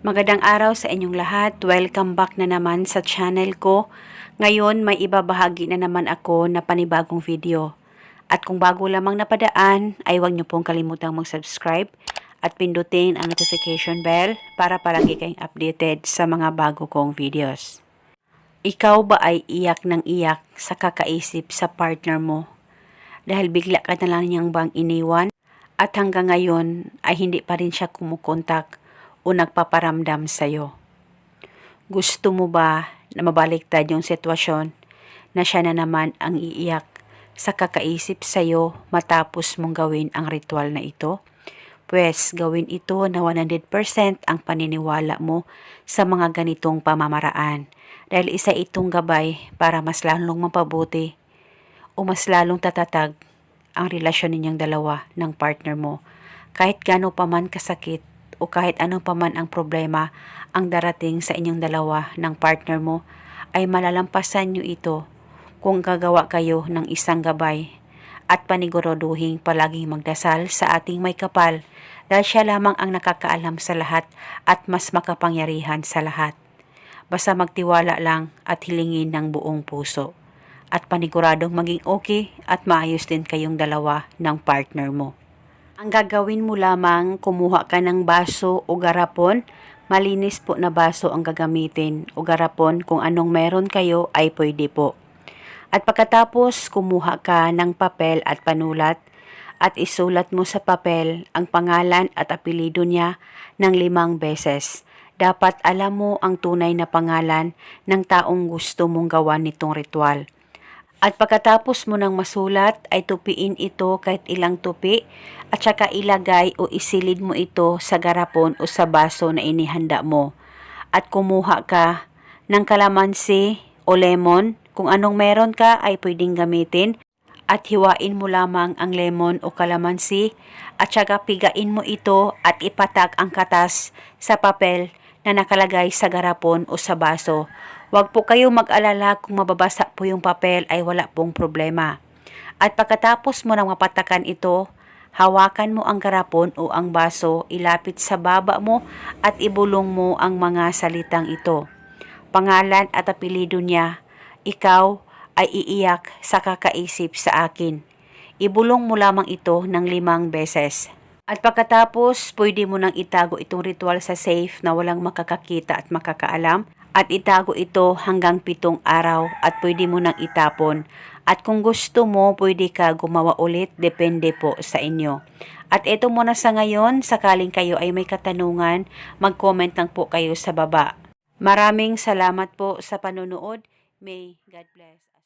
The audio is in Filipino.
Magandang araw sa inyong lahat. Welcome back na naman sa channel ko. Ngayon may ibabahagi na naman ako na panibagong video. At kung bago lamang napadaan, ay huwag niyo pong kalimutang mag-subscribe at pindutin ang notification bell para palagi kayong updated sa mga bago kong videos. Ikaw ba ay iyak ng iyak sa kakaisip sa partner mo? Dahil bigla ka na lang niyang bang iniwan at hanggang ngayon ay hindi pa rin siya kumukontak o nagpaparamdam sa'yo. Gusto mo ba na mabaliktad yung sitwasyon na siya na naman ang iiyak sa kakaisip sa'yo matapos mong gawin ang ritual na ito? Pwes, gawin ito na 100% ang paniniwala mo sa mga ganitong pamamaraan dahil isa itong gabay para mas lalong mapabuti o mas lalong tatatag ang relasyon ninyong dalawa ng partner mo. Kahit gano pa man kasakit o kahit ano pa man ang problema ang darating sa inyong dalawa ng partner mo, ay malalampasan nyo ito kung gagawa kayo ng isang gabay at paniguruduhing palaging magdasal sa ating may kapal dahil siya lamang ang nakakaalam sa lahat at mas makapangyarihan sa lahat. Basta magtiwala lang at hilingin ng buong puso at paniguradong maging okay at maayos din kayong dalawa ng partner mo. Ang gagawin mo lamang, kumuha ka ng baso o garapon. Malinis po na baso ang gagamitin o garapon kung anong meron kayo ay pwede po. At pagkatapos, kumuha ka ng papel at panulat at isulat mo sa papel ang pangalan at apelido niya ng limang beses. Dapat alam mo ang tunay na pangalan ng taong gusto mong gawan nitong ritual. At pagkatapos mo ng masulat ay tupiin ito kahit ilang tupi at saka ilagay o isilid mo ito sa garapon o sa baso na inihanda mo. At kumuha ka ng kalamansi o lemon. Kung anong meron ka ay pwedeng gamitin. At hiwain mo lamang ang lemon o kalamansi at saka pigain mo ito at ipatak ang katas sa papel na nakalagay sa garapon o sa baso. Huwag po kayo mag-alala kung mababasa po yung papel ay wala pong problema. At pagkatapos mo nang mapatakan ito, hawakan mo ang garapon o ang baso, ilapit sa baba mo at ibulong mo ang mga salitang ito. Pangalan at apelido niya, ikaw ay iiyak sa kakaisip sa akin. Ibulong mo lamang ito ng limang beses. At pagkatapos, pwede mo nang itago itong ritual sa safe na walang makakakita at makakaalam at itago ito hanggang pitong araw at pwede mo nang itapon. At kung gusto mo, pwede ka gumawa ulit, depende po sa inyo. At ito muna sa ngayon, sakaling kayo ay may katanungan, mag-comment lang po kayo sa baba. Maraming salamat po sa panonood. May God bless.